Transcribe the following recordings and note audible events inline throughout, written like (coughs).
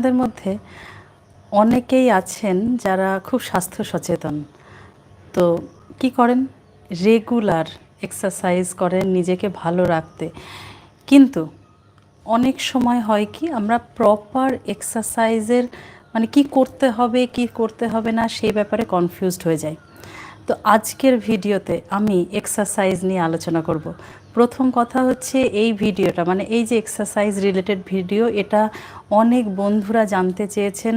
আমাদের মধ্যে অনেকেই আছেন যারা খুব স্বাস্থ্য সচেতন। তো কি করেন? রেগুলার এক্সারসাইজ করেন নিজেকে ভালো রাখতে। কিন্তু অনেক সময় হয় কি, আমরা প্রপার এক্সারসাইজের মানে কি করতে হবে, কি করতে হবে না, সেই ব্যাপারে কনফিউজড হয়ে যায় তো আজকের ভিডিওতে আমি এক্সারসাইজ নিয়ে আলোচনা করব। প্রথম কথা হচ্ছে এই ভিডিওটা মানে এই যে এক্সারসাইজ রিলেটেড ভিডিও এটা অনেক বন্ধুরা জানতে চেয়েছেন।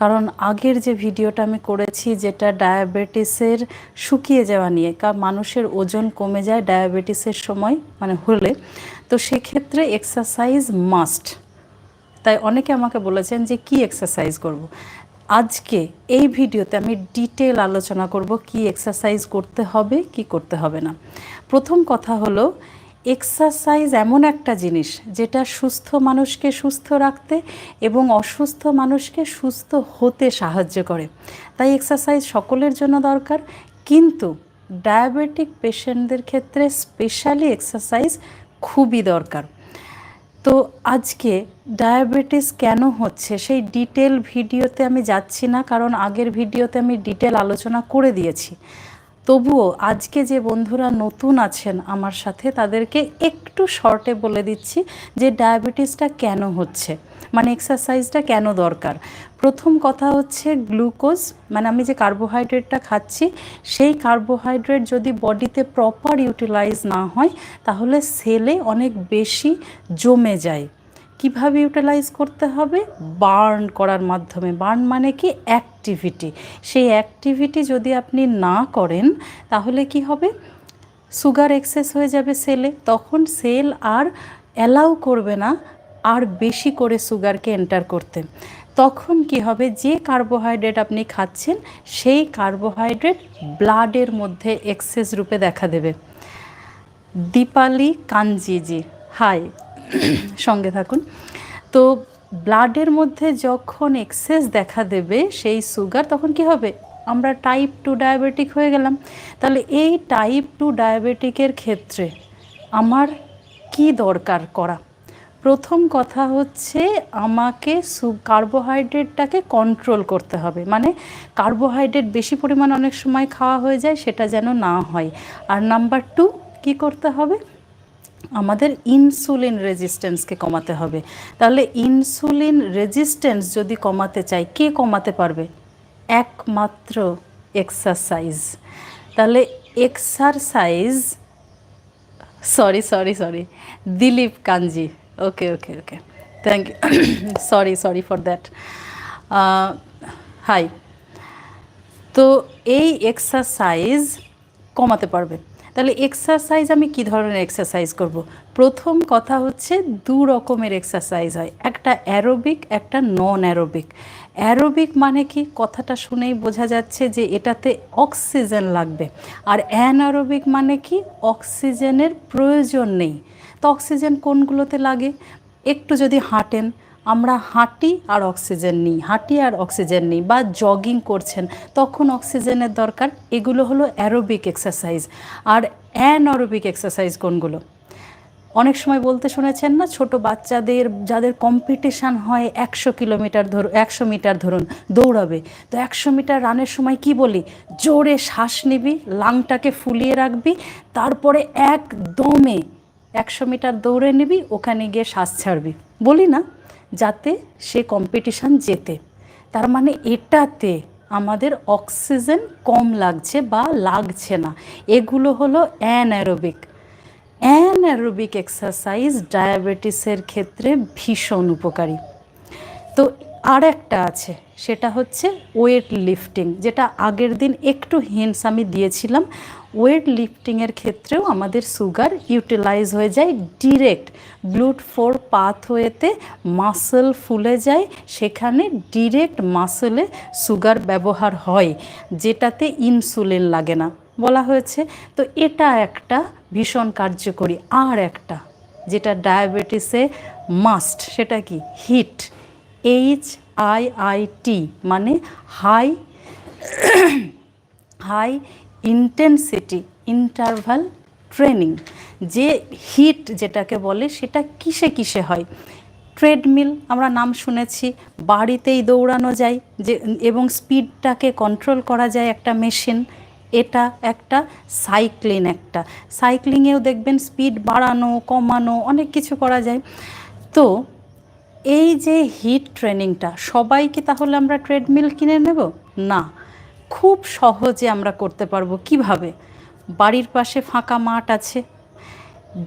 কারণ আগের যে ভিডিওটা আমি করেছি যেটা ডায়াবেটিসের শুকিয়ে যাওয়া নিয়ে কারণ মানুষের ওজন কমে যায় ডায়াবেটিসের সময় মানে হলে, তো সেক্ষেত্রে এক্সারসাইজ মাস্ট তাই অনেকে আমাকে বলেছেন যে কি এক্সারসাইজ করব। আজকে এই ভিডিওতে আমি ডিটেল আলোচনা করব কি এক্সারসাইজ করতে হবে, কি করতে হবে না। প্রথম কথা হলো এক্সারসাইজ এমন একটা জিনিস যেটা সুস্থ মানুষকে সুস্থ রাখতে এবং অসুস্থ মানুষকে সুস্থ হতে সাহায্য করে। তাই এক্সারসাইজ সকলের জন্য দরকার, কিন্তু ডায়াবেটিক পেশেন্টদের ক্ষেত্রে স্পেশালি এক্সারসাইজ খুবই দরকার। তো আজকে ডায়াবেটিস কেন হচ্ছে সেই ডিটেল ভিডিওতে আমি যাচ্ছি না, কারণ আগের ভিডিওতে আমি ডিটেল আলোচনা করে দিয়েছি। তবুও আজকে যে বন্ধুরা নতুন আছেন আমার সাথে, তাদেরকে একটু শর্টে বলে দিচ্ছি যে ডায়াবেটিসটা কেন হচ্ছে? মানে এক্সারসাইজটা কেন দরকার? প্রথম কথা হচ্ছে গ্লুকোজ মানে আমি যে কার্বোহাইড্রেটটা খাচ্ছি, সেই কার্বোহাইড্রেট যদি বডিতে প্রপার ইউটিলাইজ না হয়, তাহলে সেলে অনেক বেশি জমে যায়। কীভাবে ইউটিলাইজ করতে হবে? বার্ন করার মাধ্যমে। বার্ন মানে কি? অ্যাক্টিভিটি সেই অ্যাক্টিভিটি যদি আপনি না করেন, তাহলে কি হবে? সুগার এক্সেস হয়ে যাবে সেলে তখন সেল আর অ্যালাউ করবে না, আর বেশি করে সুগারকে এন্টার করতে। তখন কি হবে? যে কার্বোহাইড্রেট আপনি খাচ্ছেন, সেই কার্বোহাইড্রেট ব্লাডের মধ্যে এক্সেস রূপে দেখা দেবে। দীপালি কাঞ্জিজি হাই সঙ্গে থাকুন। তো ব্লাডের মধ্যে যখন এক্সেস দেখা দেবে সেই সুগার, তখন কি হবে? আমরা টাইপ টু ডায়াবেটিক হয়ে গেলাম। তাহলে এই টাইপ টু ডায়াবেটিকের ক্ষেত্রে আমার কি দরকার করা? প্রথম কথা হচ্ছে আমাকে সু কার্বোহাইড্রেটটাকে কন্ট্রোল করতে হবে। মানে কার্বোহাইড্রেট বেশি পরিমাণ অনেক সময় খাওয়া হয়ে যায়, সেটা যেন না হয়। আর নাম্বার টু, কি করতে হবে? আমাদের ইনসুলিন রেজিস্ট্যান্সকে কমাতে হবে। তাহলে ইনসুলিন রেজিস্ট্যান্স যদি কমাতে চাই, কে কমাতে পারবে? একমাত্র এক্সারসাইজ। তাহলে exercise, sorry sorry sorry, Dilip Kanji. Okay okay okay. Thank you (coughs) sorry sorry for that hi তো এই এক্সারসাইজ কমাতে পারবে। তাহলে এক্সারসাইজ আমি কি ধরনের এক্সারসাইজ করব। প্রথম কথা হচ্ছে দু রকমের এক্সারসাইজ হয়। একটা অ্যারোবিক একটা নন অ্যারোবিক অ্যারোবিক মানে কি? কথাটা শুনেই বোঝা যাচ্ছে যে এটাতে অক্সিজেন লাগবে। আর অ্যানারোবিক মানে কি? অক্সিজেনের প্রয়োজন নেই। তো অক্সিজেন কোনগুলোতে লাগে? একটু যদি হাঁটেন আমরা হাঁটি আর অক্সিজেন নিই, হাঁটি আর অক্সিজেন নিই বা জগিং করছেন, তখন অক্সিজেনের দরকার। এগুলো হলো অ্যারোবিক এক্সারসাইজ আর অ্যানঅরোবিক এক্সারসাইজ কোনগুলো? অনেক সময় বলতে শুনেছেন না, ছোট বাচ্চাদের, যাদের কম্পিটিশান হয় একশো কিলোমিটার ধরুন একশো মিটার ধরুন, দৌড়াবে। তো একশো মিটার রানের সময় কি বলি? জোরে শ্বাস নিবি, লাংটাকে ফুলিয়ে রাখবি, তারপরে একদমে একশো মিটার দৌড়ে নিবি, ওখানে গিয়ে শ্বাস ছাড়বি। বলি না? যাতে সে কম্পিটিশান জেতে। তার মানে এটাতে আমাদের অক্সিজেন কম লাগছে বা লাগছে না। এগুলো হলো অ্যানারোবিক অ্যানারোবিক এক্সারসাইজ ডায়াবেটিসের ক্ষেত্রে ভীষণ উপকারী। তো আর একটা আছে, সেটা হচ্ছে ওয়েট লিফটিং যেটা আগের দিন একটু হিন্টস আমি দিয়েছিলাম। ওয়েট লিফটিংয়ের ক্ষেত্রেও আমাদের সুগার ইউটিলাইজ হয়ে যায় ডিরেক্ট। ব্লুড ফোর পাথওয়েতে মাসেল ফুলে যায়, সেখানে ডিরেক্ট মাসেলে সুগার ব্যবহার হয়, যেটাতে ইনসুলিন লাগে না, বলা হয়েছে। তো এটা একটা ভীষণ কার্যকরী। আর একটা, যেটা ডায়াবেটিসে মাস্ট, সেটা কি? HIIT, H I I T মানে high high intensity interval training যে হিট যেটাকে বলে সেটা কিসে কিসে হয়? ট্রেডমিল আমরা নাম শুনেছি, বাড়িতেই দৌড়ানো যায়, যে, এবং স্পিডটাকে কন্ট্রোল করা যায় একটা মেশিন এটা একটা সাইক্লিং একটা। সাইক্লিংয়েও দেখবেন স্পিড বাড়ানো, কমানো, অনেক কিছু করা যায়। তো, এই যে হিট ট্রেনিংটা সবাই কি তাহলে আমরা ট্রেডমিল কিনে নেব? না। খুব সহজে আমরা করতে পারব। কীভাবে? বাড়ির পাশে ফাঁকা মাঠ আছে।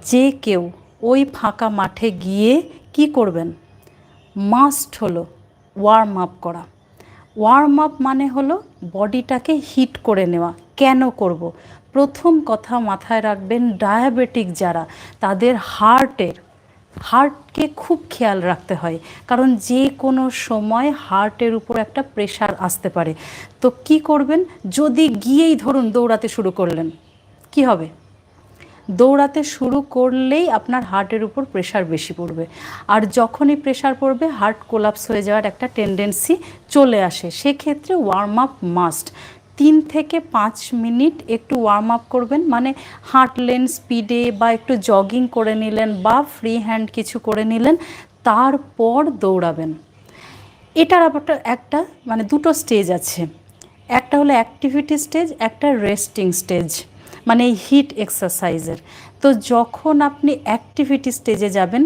যে কেউ ওই ফাঁকা মাঠে গিয়ে কি করবেন? মাস্ট হলো ওয়ার্ম আপ করা। ওয়ার্ম আপ মানে হলো বডিটাকে হিট করে নেওয়া। কেন করব। প্রথম কথা মাথায় রাখবেন ডায়াবেটিক যারা, তাদের হার্টের হার্টকে খুব খেয়াল রাখতে হয়। কারণ যে কোনো সময় হার্টের উপর একটা প্রেশার আসতে পারে। তো কি করবেন? যদি গিয়েই ধরুন দৌড়াতে শুরু করলেন, কি হবে? দৌড়াতে শুরু করলেই আপনার হার্টের উপর প্রেশার বেশি পড়বে। আর যখনই প্রেশার পড়বে হার্ট কোলাপস হয়ে যাওয়ার একটা টেন্ডেন্সি চলে আসে। সেক্ষেত্রে ওয়ার্ম আপ মাস্ট তিন থেকে পাঁচ মিনিট একটু ওয়ার্ম আপ করবেন মানে হাঁটলেন স্পিডে বা একটু জগিং করে নিলেন বা ফ্রি হ্যান্ড কিছু করে নিলেন, তারপর দৌড়াবেন। এটার আবার একটা মানে দুটো স্টেজ আছে। একটা হলো অ্যাক্টিভিটি স্টেজ একটা রেস্টিং স্টেজ মানে এই হিট এক্সারসাইজের তো যখন আপনি অ্যাক্টিভিটি স্টেজে যাবেন,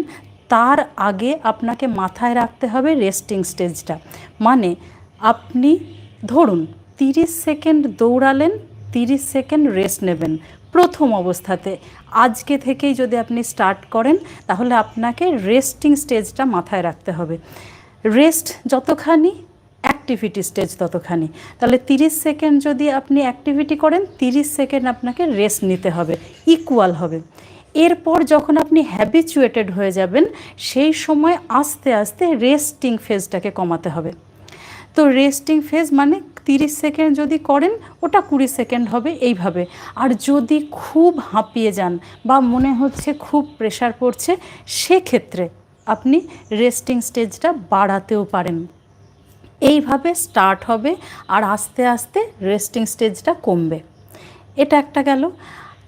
তার আগে আপনাকে মাথায় রাখতে হবে রেস্টিং স্টেজটা মানে আপনি ধরুন তিরিশ সেকেন্ড দৌড়ালেন, তিরিশ সেকেন্ড রেস্ট নেবেন। প্রথম অবস্থাতে। আজকে থেকেই যদি আপনি স্টার্ট করেন, তাহলে আপনাকে রেস্টিং স্টেজটা মাথায় রাখতে হবে। রেস্ট যতখানি অ্যাক্টিভিটি স্টেজ ততখানি। তাহলে তিরিশ সেকেন্ড যদি আপনি অ্যাক্টিভিটি করেন, তিরিশ সেকেন্ড আপনাকে রেস্ট নিতে হবে ইকুয়াল হবে। এরপর যখন আপনি হ্যাবিচুয়েটেড হয়ে যাবেন, সেই সময় আস্তে আস্তে রেস্টিং ফেজটাকে কমাতে হবে। তো রেস্টিং ফেজ মানে তিরিশ সেকেন্ড যদি করেন, ওটা কুড়ি সেকেন্ড হবে এইভাবে। আর যদি খুব হাঁপিয়ে যান বা মনে হচ্ছে খুব প্রেশার পড়ছে, সেক্ষেত্রে আপনি রেস্টিং স্টেজটা বাড়াতেও পারেন। এইভাবে স্টার্ট হবে আর আস্তে আস্তে রেস্টিং স্টেজটা কমবে। এটা একটা গেল।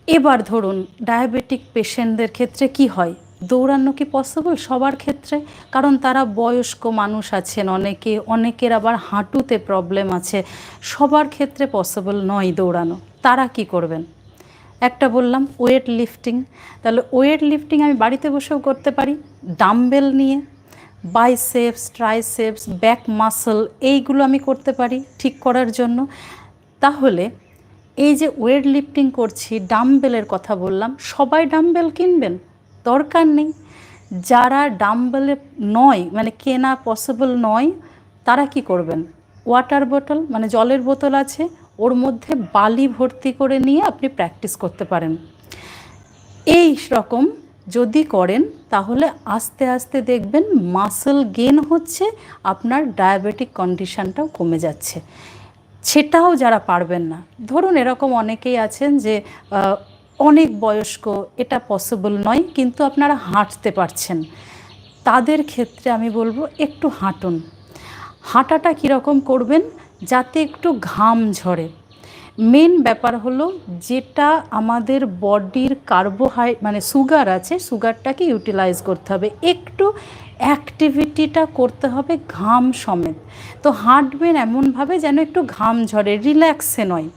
এবার ধরুন ডায়াবেটিক পেশেন্টদের ক্ষেত্রে কি হয়? দৌড়ানো কি পসিবল সবার ক্ষেত্রে। কারণ তারা বয়স্ক মানুষ আছেন অনেকে, অনেকের আবার হাঁটুতে প্রবলেম আছে। সবার ক্ষেত্রে পসিবল নয় দৌড়ানো। তারা কি করবেন? একটা বললাম ওয়েট লিফটিং তাহলে ওয়েট লিফটিং আমি বাড়িতে বসেও করতে পারি। ডাম্বেল নিয়ে বাইসেপস ট্রাইসেপস ব্যাক মাসল এইগুলো আমি করতে পারি ঠিক করার জন্য। তাহলে এই যে ওয়েট লিফটিং করছি ডাম্বেলের কথা বললাম, সবাই ডাম্বেল কিনবেন? দরকার নেই। যারা ডাম্বেলে নয় মানে কেনা পসিবল নয়, তারা কি করবেন? ওয়াটার বোতল মানে জলের বোতল আছে, ওর মধ্যে বালি ভর্তি করে নিয়ে আপনি প্র্যাকটিস করতে পারেন। এই রকম যদি করেন, তাহলে আস্তে আস্তে দেখবেন মাসল গেন হচ্ছে, আপনার ডায়াবেটিক কন্ডিশানটাও কমে যাচ্ছে। সেটাও যারা পারবেন না। ধরুন এরকম অনেকেই আছেন যে অনেক বয়স্ক, এটা পসিবল নয়, কিন্তু আপনারা হাঁটতে পারছেন। তাদের ক্ষেত্রে আমি বলব একটু হাঁটুন। হাঁটাটা কীরকম করবেন? যাতে একটু ঘাম ঝরে। মেন ব্যাপার হলো যেটা আমাদের বডির কার্বোহাই মানে সুগার আছে, সুগারটাকে ইউটিলাইজ করতে হবে। একটু অ্যাক্টিভিটিটা করতে হবে ঘাম সমেত। তো হাঁটবেন এমনভাবে যেন একটু ঘাম ঝরে, রিল্যাক্সে নয়।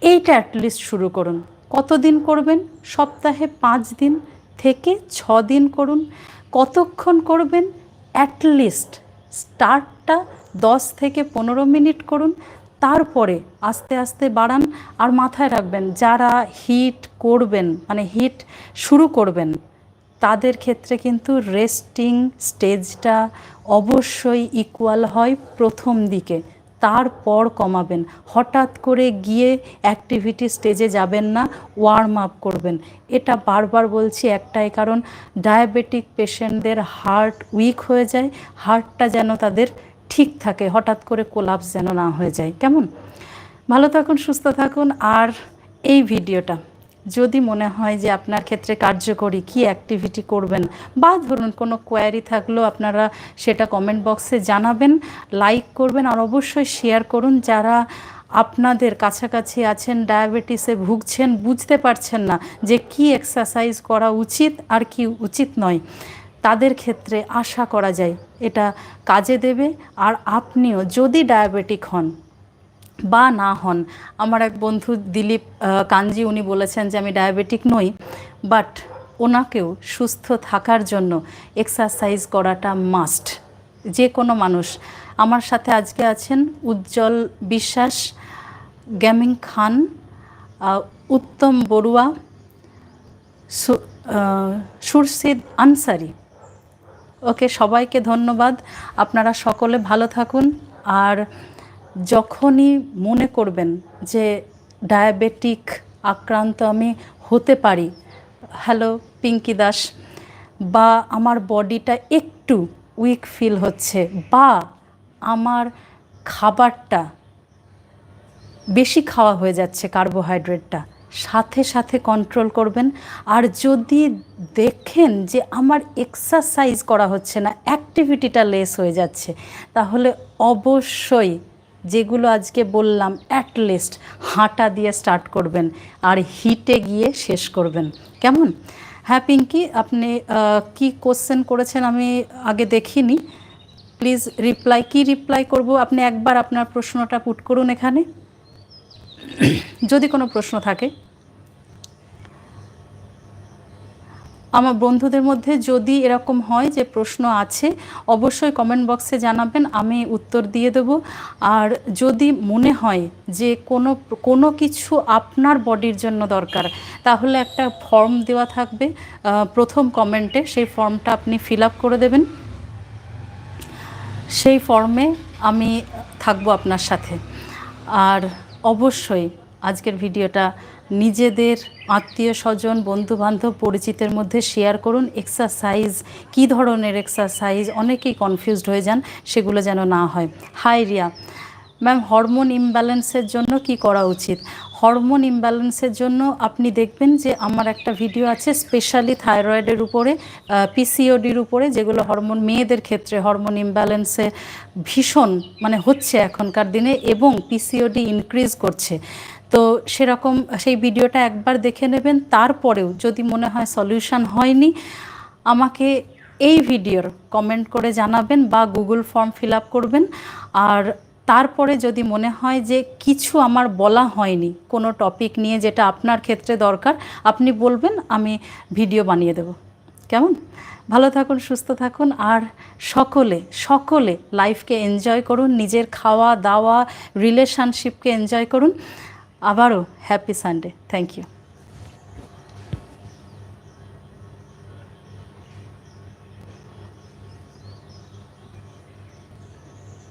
এইটা অ্যাটলিস্ট শুরু করুন। কতদিন করবেন? সপ্তাহে পাঁচ দিন থেকে ছ দিন করুন। কতক্ষণ করবেন? অ্যাটলিস্ট স্টার্টটা দশ থেকে পনেরো মিনিট করুন। তারপরে আস্তে আস্তে বাড়ান আর মাথায় রাখবেন, যারা হিট করবেন মানে হিট শুরু করবেন, তাদের ক্ষেত্রে কিন্তু রেস্টিং স্টেজটা অবশ্যই ইকুয়াল হয় প্রথম দিকে। তারপর কমাবেন। হঠাৎ করে গিয়ে অ্যাক্টিভিটি স্টেজে যাবেন না ওয়ার্ম আপ করবেন। এটা বারবার বলছি একটাই কারণ ডায়াবেটিক পেশেন্টদের হার্ট উইক হয়ে যায় হার্টটা যেন তাদের ঠিক থাকে, হঠাৎ করে কোলাপস যেন না হয়ে যায়। কেমন? ভালো থাকুন, সুস্থ থাকুন, আর এই ভিডিওটা যদি মনে হয় যে আপনার ক্ষেত্রে কার্যকরী কি অ্যাক্টিভিটি করবেন বা ধরুন কোনো কোয়ারি থাকলেও আপনারা সেটা কমেন্ট বক্সে জানাবেন লাইক করবেন আর অবশ্যই শেয়ার করুন। যারা আপনাদের কাছাকাছি আছেন ডায়াবেটিসে ভুগছেন, বুঝতে পারছেন না যে কি এক্সারসাইজ করা উচিত আর কি উচিত নয়, তাদের ক্ষেত্রে আশা করা যায় এটা কাজে দেবে। আর আপনিও যদি ডায়াবেটিক হন বা না হন। আমার এক বন্ধু দিলীপ কাঞ্জি উনি বলেছেন যে আমি ডায়াবেটিক নই বাট ওনাকেও সুস্থ থাকার জন্য এক্সারসাইজ করাটা মাস্ট যে কোনো মানুষ। আমার সাথে আজকে আছেন উজ্জ্বল বিশ্বাস গ্যামিং খান উত্তম বড়ুয়া সু- আহ, সুরসিদ আনসারি। ওকে সবাইকে ধন্যবাদ। আপনারা সকলে ভালো থাকুন। আর যখনই মনে করবেন যে ডায়াবেটিক আক্রান্ত আমি হতে পারি, হ্যালো পিঙ্কি দাস, বা আমার বডিটা একটু উইক ফিল হচ্ছে, বা আমার খাবারটা বেশি খাওয়া হয়ে যাচ্ছে কার্বোহাইড্রেটটা, সাথে সাথে কন্ট্রোল করবেন। আর যদি দেখেন যে আমার এক্সারসাইজ করা হচ্ছে না, অ্যাক্টিভিটিটা লেস হয়ে যাচ্ছে, তাহলে অবশ্যই যেগুলো আজকে বললাম অ্যাটলিস্ট হাঁটা দিয়ে স্টার্ট করবেন আর হিটে গিয়ে শেষ করবেন। কেমন? হ্যাঁ পিঙ্কি, আপনি কী কোশ্চেন করেছেন আমি আগে দেখিনি। প্লিজ রিপ্লাই কি রিপ্লাই করব? আপনি একবার আপনার প্রশ্নটা পুট করুন এখানে। যদি কোনো প্রশ্ন থাকে। আমার বন্ধুদের মধ্যে যদি এরকম হয় যে প্রশ্ন আছে, অবশ্যই কমেন্ট বক্সে জানাবেন, আমি উত্তর দিয়ে দেব। আর যদি মনে হয় যে কোনো কোনো কিছু আপনার বডির জন্য দরকার, তাহলে একটা ফর্ম দেওয়া থাকবে। প্রথম কমেন্টে সেই ফর্মটা আপনি ফিল আপ করে দেবেন। সেই ফর্মে আমি থাকব আপনার সাথে। আর অবশ্যই আজকের ভিডিওটা নিজেদের আত্মীয় স্বজন, বন্ধুবান্ধব পরিচিতের মধ্যে শেয়ার করুন। এক্সারসাইজ কী ধরনের এক্সারসাইজ অনেকেই কনফিউজড হয়ে যান, সেগুলো যেন না হয়। হাই রিয়া ম্যাম হরমোন ইমব্যালেন্সের জন্য কি করা উচিত? হরমোন ইমব্যালেন্সের জন্য আপনি দেখবেন যে আমার একটা ভিডিও আছে স্পেশালি থাইরয়েডের উপরে পিসিওডির উপরে, যেগুলো হরমোন মেয়েদের ক্ষেত্রে হরমোন ইমব্যালেন্সে ভীষণ মানে হচ্ছে এখনকার দিনে এবং পিসিওডি ইনক্রিজ করছে। তো সেরকম সেই ভিডিওটা একবার দেখে নেবেন। তারপরেও যদি মনে হয় সলিউশন হয়নি, আমাকে এই ভিডিওর কমেন্ট করে জানাবেন বা গুগল ফর্ম ফিল আপ করবেন। আর তারপরে যদি মনে হয় যে কিছু আমার বলা হয়নি, কোনো টপিক নিয়ে যেটা আপনার ক্ষেত্রে দরকার, আপনি বলবেন, আমি ভিডিও বানিয়ে দেব। কেমন? ভালো থাকুন, সুস্থ থাকুন, আর সকলে সকলে লাইফকে এনজয় করুন, নিজের খাওয়া দাওয়া রিলেশনশিপকে এনজয় করুন। আবারও হ্যাপি সানডে। Thank you